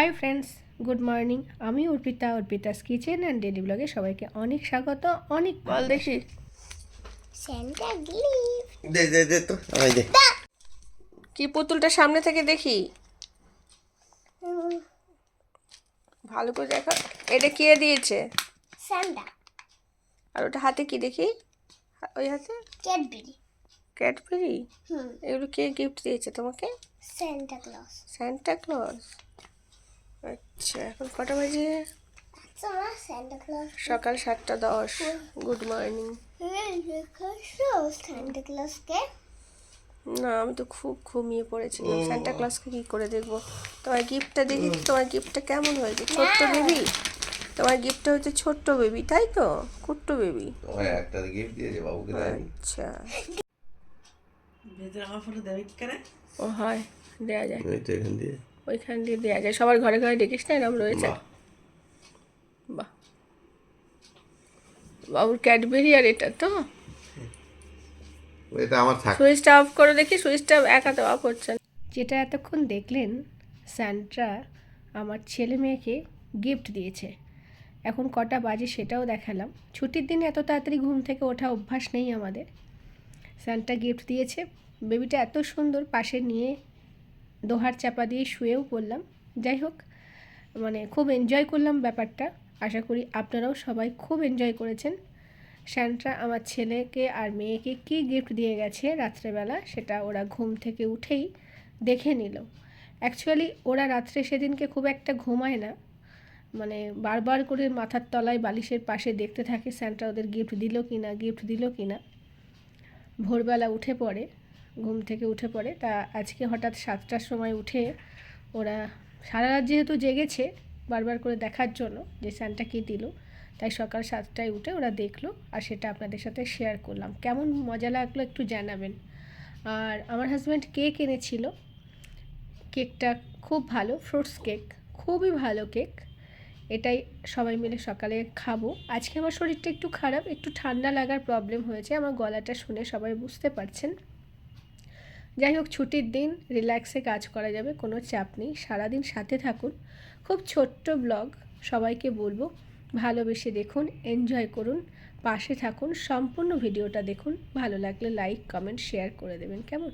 Hi friends good morning আমি Arpita Arpita's kitchen and daily ব্লগে সবাইকে অনেক স্বাগত অনেক বল দেখি। Santa Glyph. দে দে দে তো আমায় দে। কি পুতুলটা সামনে থেকে দেখি? ভালো করে দেখা। এটা কে দিয়েছে? Santa. আর ওটা হাতে কি দেখি? ওই হাতে. Cadbury Hmm. এগুলো কে গিফট দিয়েছে তোমাকে. স্যান্টা ক্লজ আচ্ছা এখন কটা বাজে? সকাল সাতটা দশ। গুড মর্নিং না আমি তো খুব ঘুমিয়ে পড়েছিলাম। স্যান্টা ক্লজকে কি করে দেখব? তোমার গিফটটা দেখি তোমার গিফটটা কেমন হয়েছে? ছোট্ট বেবি তোমার গিফটটা হচ্ছে ছোট্ট বেবি তাই তো? কুট্ট বেবি তোমায় একটা গিফট দিয়েছে বাবুকে আচ্ছা। ভেতরে আমার ফটো দেবে কি করে? ও হয়। দেওয়া যায় ওই তো এখান দিয়ে। ওইখান দিয়ে দেওয়া যায়। সবার ঘরে ঘরে দেখিস না এরকম রয়েছে। বাহ। বাবুর ক্যাডবেরি আর এটা তো? এটা আমার সুইচটা অফ করে দেখি সুইচটা একাতে অফ হচ্ছে যেটা এতক্ষণ দেখলেন স্যান্ট্রা আমার ছেলে মেয়েকে গিফট দিয়েছে। এখন কটা বাজে সেটাও দেখালাম। ছুটির দিনে এত তাড়াতাড়ি ঘুম থেকে ওঠা অভ্যাস নেই আমাদের। স্যান্টা গিফট দিয়েছে। বেবিটা এত সুন্দর পাশে নিয়ে দোহার চাপা দিয়ে শুয়েও পড়লাম। যাই হোক মানে খুব এনজয় করলাম ব্যাপারটা। আশা করি আপনারাও সবাই খুব এনজয় করেছেন। স্যান্ট্রা আমার ছেলেকে আর মেয়েকে কী গিফট দিয়ে গেছে রাত্রেবেলা, সেটা ওরা ঘুম থেকে উঠেই দেখে নিল। অ্যাকচুয়ালি ওরা রাত্রে সেদিনকে খুব একটা ঘুমায় না। মানে বারবার করে মাথার তলায় বালিশের পাশে দেখতে থাকে স্যান্টা ওদের গিফট দিল কি না গিফট দিল কি না ভোরবেলা উঠে পড়ে। ঘুম থেকে উঠে পড়ে। তা আজকে হঠাৎ সাতটার সময় উঠে ওরা সারা রাত যেহেতু জেগেছে বারবার করে দেখার জন্য যে স্যান্টা কী দিল, তাই সকাল সাতটায় উঠে ওরা দেখল আর সেটা আপনাদের সাথে শেয়ার করলাম। কেমন মজা লাগল একটু জানাবেন। আর আমার হাজব্যান্ড কেক এনেছিল। কেকটা খুব ভালো ফ্রুটস কেক খুবই ভালো কেক এটাই সবাই মিলে সকালে খাব। আজকে আমার শরীরটা একটু খারাপ, একটু ঠান্ডা লাগার প্রবলেম হয়েছে। আমার গলাটা শুনে সবাই বুঝতে পারছেন। যাই হোক, ছুটির দিন রিল্যাক্সে কাজ করা যাবে, কোনো চাপ নেই। সারাদিন সাথে থাকুন। খুব ছোট্ট ব্লগ সবাইকে বলব, ভালোবেসে দেখুন এনজয় করুন, পাশে থাকুন, সম্পূর্ণ ভিডিওটা দেখুন। ভালো লাগলে লাইক কমেন্ট শেয়ার করে দেবেন, কেমন?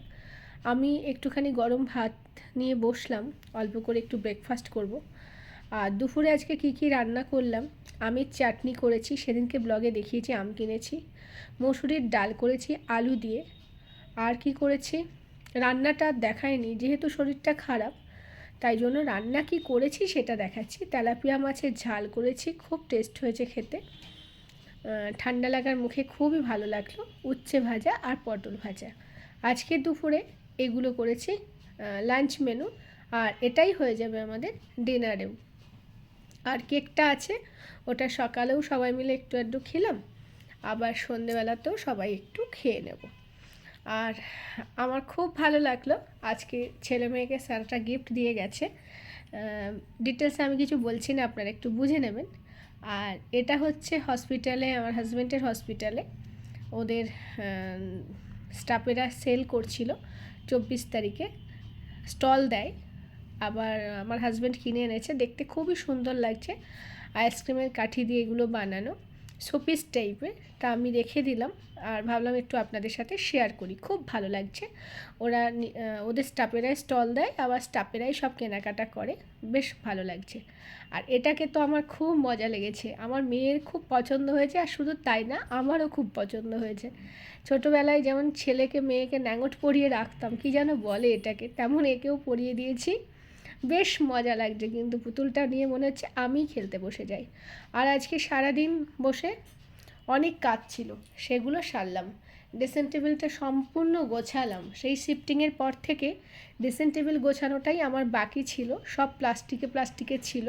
আমি একটুখানি গরম ভাত নিয়ে বসলাম, অল্প করে একটু ব্রেকফাস্ট করব। আর দুপুরে আজকে কি কি রান্না করলাম, আমের চাটনি করেছি, সেদিনকে ব্লগে দেখিয়েছি, আম কিনেছি, মসুরির ডাল করেছি, আলু দিয়ে। আর কি করেছি? রান্নাটা দেখায়নি, যেহেতু শরীরটা খারাপ, তাই জন্য রান্না কি করেছি সেটা দেখাচ্ছি। তেলাপিয়া মাছের ঝাল করেছি, খুব টেস্ট হয়েছে খেতে। ঠান্ডা লাগার মুখে খুবই ভালো লাগল, উচ্ছে ভাজা আর পটল ভাজা। আজকে দুপুরে এগুলো করেছি লাঞ্চ মেনু আর এটাই হয়ে যাবে আমাদের ডিনারেও আর কেকটা আছে, ওটা সকালেও সবাই মিলে একটু একটু খেলাম, আবার সন্ধেবেলাতেও সবাই একটু খেয়ে নেব। আর আমার খুব ভালো লাগল। আজকে ছেলে মেয়েকে স্যারটা গিফট দিয়ে গেছে। ডিটেলসে আমি কিছু বলছি না, আপনারা একটু বুঝে নেবেন। আর এটা হচ্ছে হসপিটালে আমার হাজব্যান্ডের হসপিটালে ওদের স্টাফেরা সেল করছিল চব্বিশ তারিখে। স্টল দেয়। আবার আমার হাজব্যান্ড কিনে এনেছে। দেখতে খুবই সুন্দর লাগছে। আইসক্রিমের কাঠি দিয়ে এগুলো বানানো। শোপিস টাইপের, তা আমি রেখে দিলাম। আর ভাবলাম একটু আপনাদের সাথে শেয়ার করি। খুব ভালো লাগছে। ওরা ওদের স্টাফেরাই স্টল দেয়, আবার স্টাফেরাই সব কেনাকাটা করে। বেশ ভালো লাগছে। আর এটাকে তো আমার খুব মজা লেগেছে। আমার মেয়ের খুব পছন্দ হয়েছে, আর শুধু তাই না, আমারও খুব পছন্দ হয়েছে। ছোটোবেলায় যেমন ছেলেকে, মেয়েকে ন্যাঙট পরিয়ে রাখতাম, কি যেন বলে এটাকে, তেমন একেও পরিয়ে দিয়েছি। বেশ মজা লাগছে কিন্তু পুতুলটা নিয়ে মনে হচ্ছে আমি খেলতে বসে যাই। আর আজকে সারাদিন বসে অনেক কাজ ছিল, সেগুলো সারলাম। ড্রেসিং টেবিলটা সম্পূর্ণ গোছালাম। সেই শিফটিংয়ের পর থেকে ড্রেসিং টেবিল গোছানোটাই আমার বাকি ছিল, সব প্লাস্টিকে প্লাস্টিকে ছিল।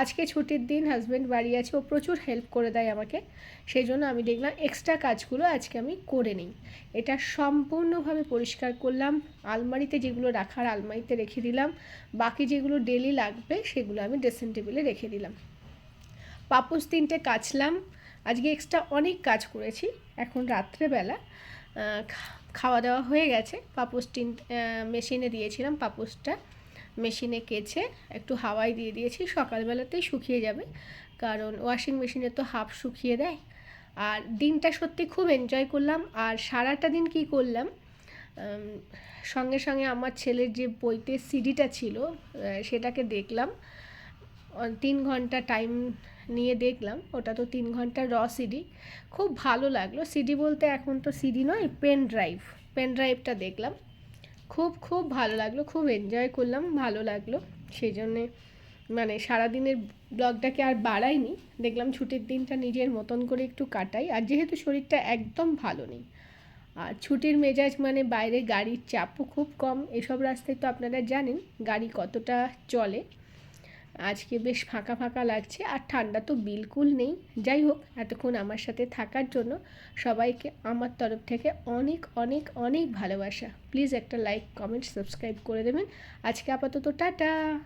আজকে ছুটির দিন হাজব্যান্ড বাড়ি আছে, ও প্রচুর হেল্প করে দেয় আমাকে। সেই জন্য আমি দেখলাম এক্সট্রা কাজগুলো আজকে আমি করে নিই। এটা সম্পূর্ণভাবে পরিষ্কার করলাম, আলমারিতে যেগুলো রাখার আলমারিতে রেখে দিলাম, বাকি যেগুলো ডেলি লাগবে সেগুলো আমি ড্রেসিং টেবিলে রেখে দিলাম। পাপোশ তিনটে কাচলাম, আজকে এক্সট্রা অনেক কাজ করেছি, এখন রাত্রেবেলা খাওয়া দাওয়া হয়ে গেছে তিন মেশিনে দিয়েছিলাম পাপোশটা। মেশিনে কেচে একটু হাওয়াই দিয়ে দিয়েছি সকালবেলাতেই শুকিয়ে যাবে। কারণ ওয়াশিং মেশিনে তো হাফ শুকিয়ে দেয়। আর দিনটা সত্যি খুব এনজয় করলাম। আর সারাটা দিন কি করলাম? সঙ্গে সঙ্গে আমার ছেলের যে বইতে সিডিটা ছিল সেটাকে দেখলাম। তিন ঘণ্টা টাইম নিয়ে দেখলাম। ওটা তো তিন ঘণ্টা র সিডি খুব ভালো লাগল। সিডি বলতে এখন তো সিডি নয় পেন ড্রাইভ পেন ড্রাইভটা দেখলাম। খুব খুব ভালো লাগল, খুব এনজয় করলাম, ভালো লাগল। সেই জন্যে মানে সারাদিনের ব্লগটাকে আর বাড়াইনি। দেখলাম ছুটির দিনটা নিজের মতন করে একটু কাটাই। আর যেহেতু শরীরটা একদম ভালো নেই, আর ছুটির মেজাজ মানে বাইরে গাড়ির চাপও খুব কম। এসব রাস্তায় তো আপনারা জানেন গাড়ি কতটা চলে। আজকে বেশ ফাঁকা ফাঁকা লাগছে আর ঠান্ডা তো বিলকুল নেই। যাই হোক, এতক্ষণ আমার সাথে থাকার জন্য সবাইকে আমার তরফ থেকে অনেক অনেক অনেক ভালোবাসা। প্লিজ একটা লাইক, কমেন্ট, সাবস্ক্রাইব করে দেবেন। আজকে আপাতত টাটা।